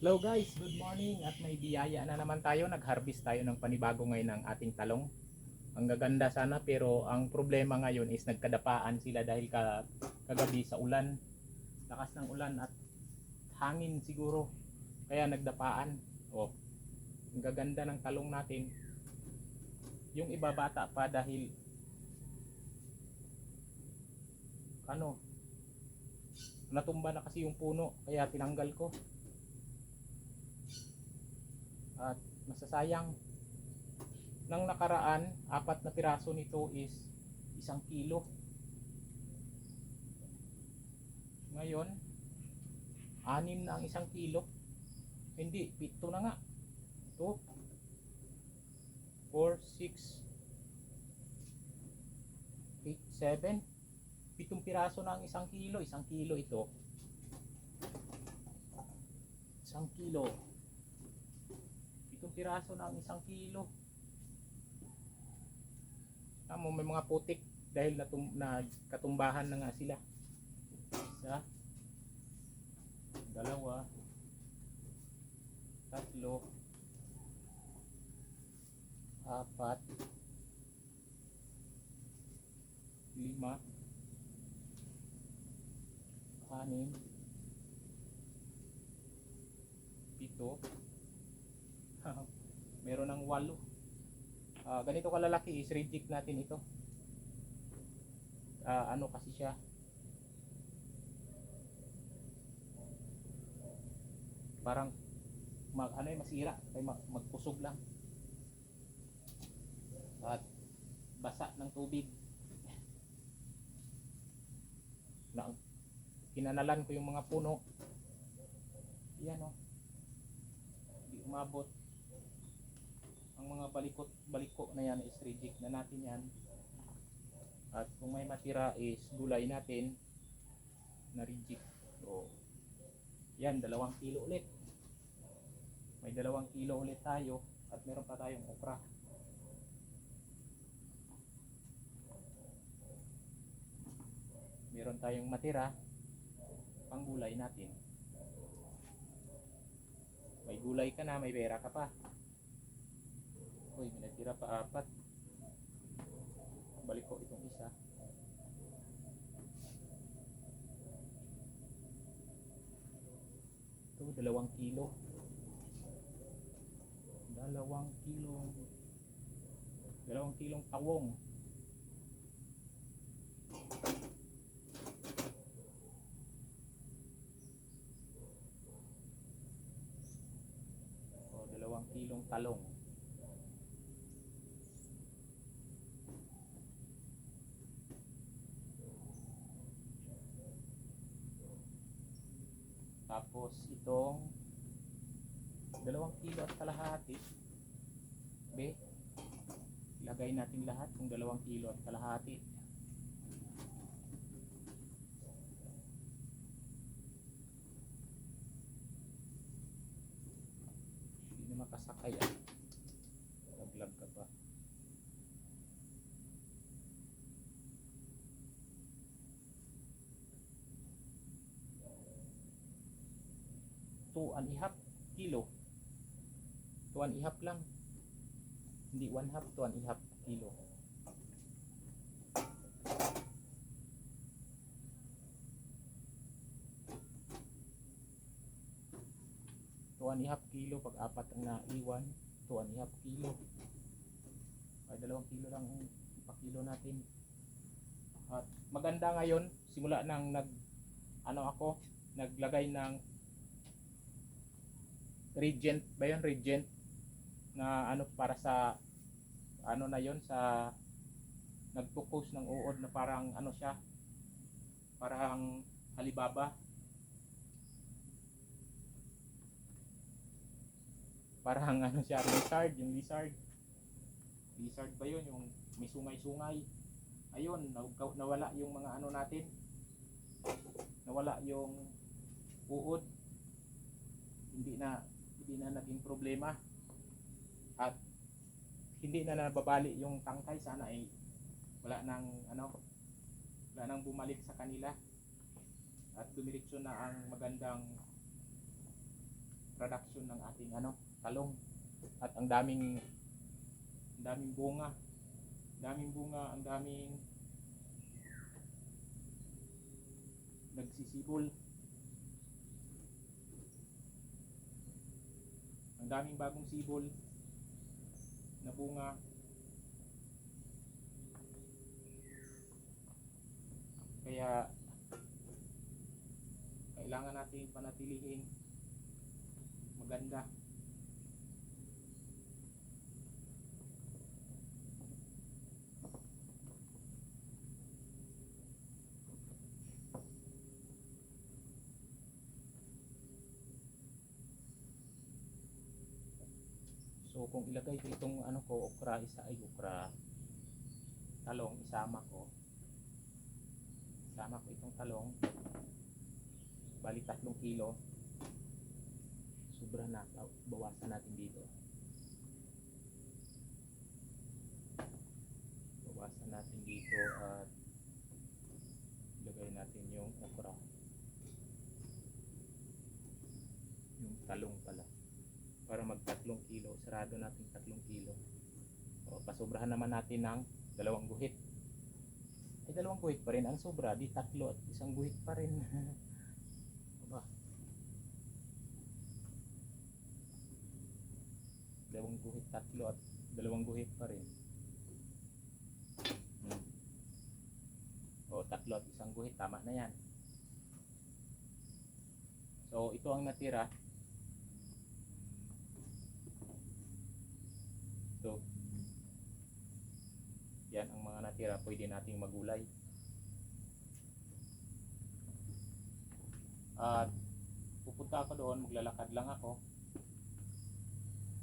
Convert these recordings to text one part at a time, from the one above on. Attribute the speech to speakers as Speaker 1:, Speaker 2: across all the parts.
Speaker 1: Hello guys, good morning at may biyaya na naman tayo. Nag-harvest tayo ng panibago ngayon ng ating talong. Ang gaganda sana pero ang problema ngayon is nagkadapaan sila dahil ka, kagabi sa ulan. Lakas ng ulan at hangin siguro. Kaya nagdapaan. Oh, ang gaganda ng talong natin. Yung iba bata pa dahil ano natumba na kasi yung puno kaya tinanggal ko at masasayang nang nakaraan apat na piraso nito is isang kilo. Ngayon anim na ang isang kilo. Hindi pito na nga. Ito 4, 6 8, 7 pitong piraso na ang isang kilo. Isang kilo ito. Isang kilo pitong piraso na ang isang kilo. Tamo may mga putik dahil natum na katumbahan na nga sila. Isa dalawa tatlo apat lima anim pito meron ng walo. Ah, ganito kalalaki is reject natin ito. Ah, ano kasi siya? Parang mag, ano yung masira. Ay mag, magpusog lang. At basa ng tubig. Na kinanalan ko yung mga puno. Yan o hindi umabot mga balikot baliko na yan is reject na natin yan. At kung may matira is gulay natin na reject. So yan dalawang kilo ulit. May dalawang kilo ulit tayo at meron pa tayong okra. Meron tayong matira pang gulay natin. May gulay ka na may pera ka pa uy may natira pa apat. Balik ko itong isa. Ito dalawang kilo. Dalawang kilong dalawang kilong tawong o dalawang kilong talong tapos itong dalawang kilo at kalahati be ilagay natin lahat kung dalawang kilo at kalahati. Hindi makasakay ah 2 and a half kilo. 2 and a half lang. Hindi 1 half 2 and a half kilo. And a half kilo pag apat ang naiwan 2 and a half kilo. Ay dalawang kilo lang ipakilo natin. At maganda ngayon simula nang nag ano ako naglagay ng regent ba yun regent? Na ano para sa ano na yon sa nagpo-post ng uod na parang ano siya? Parang Alibaba? Parang ano siya lizard yung lizard. Lizard ba yun yung may sungay-sungay ayun naw- nawala yung mga ano natin. Nawala yung uod hindi na hindi na naging problema at hindi na nababali yung tangkay sana ay wala nang ano wala nang bumalik sa kanila at dumiretso na ang magandang production ng ating ano, talong. At ang daming ang daming bunga. Daming bunga, ang daming nagsisibol. Daming bagong sibol na bunga. Kaya kailangan natin panatilihin maganda. So kung ilagay ko itong ano ko okra isa ay okra. Talong isama ko. Isama ko itong talong. Bali tatlong kilo. Sobra na bawasan natin dito. Bawasan natin dito at ilagay natin yung okra yung talong pala para mag tatlong kilo sarado natin tatlong kilo. O, pasobrahan naman natin ng dalawang guhit. Ay dalawang guhit pa rin. Ang sobra di tatlo at isang guhit pa rin. Aba. dalawang guhit tatlo at dalawang guhit pa rin. Hmm. o tatlo at isang guhit tama na yan. So ito ang natira ito yan ang mga natira. Pwede nating magulay. At pupunta ako doon maglalakad lang ako.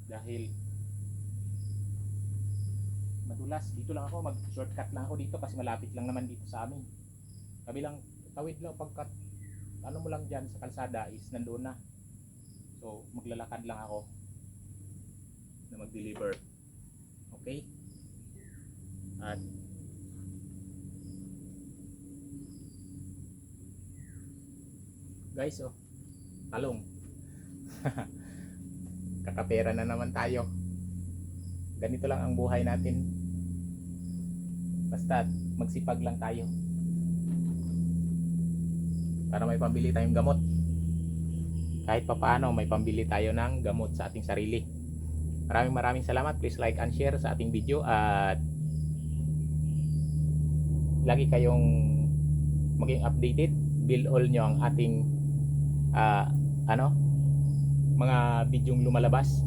Speaker 1: Dahil madulas. Dito lang ako. Mag shortcut lang ako dito kasi malapit lang naman dito sa amin. Kabilang tawid lang pagkat ano mo lang dyan sa kalsada is nandoon na. So maglalakad lang ako na mag-deliver okay? At guys oh. Talong. Kakapera na naman tayo. Ganito lang ang buhay natin. Basta magsipag lang tayo. Para may pambili tayong gamot. Kahit papaano may pambili tayo ng gamot sa ating sarili maraming maraming salamat. Please like and share sa ating video at lagi kayong maging updated. Build all nyo ang ating ah, ano mga bidyong lumalabas.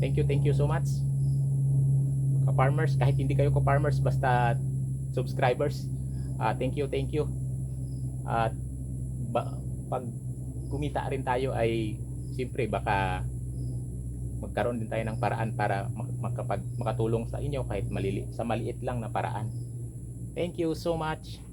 Speaker 1: Thank you thank you so much. Ka-farmers kahit hindi kayo ka-farmers basta subscribers. Ah, thank you thank you. At ba, pag kumita rin tayo ay siyempre baka magkaroon din tayo ng paraan para mak- makapag, makatulong sa inyo kahit malili, sa maliit lang na paraan. Thank you so much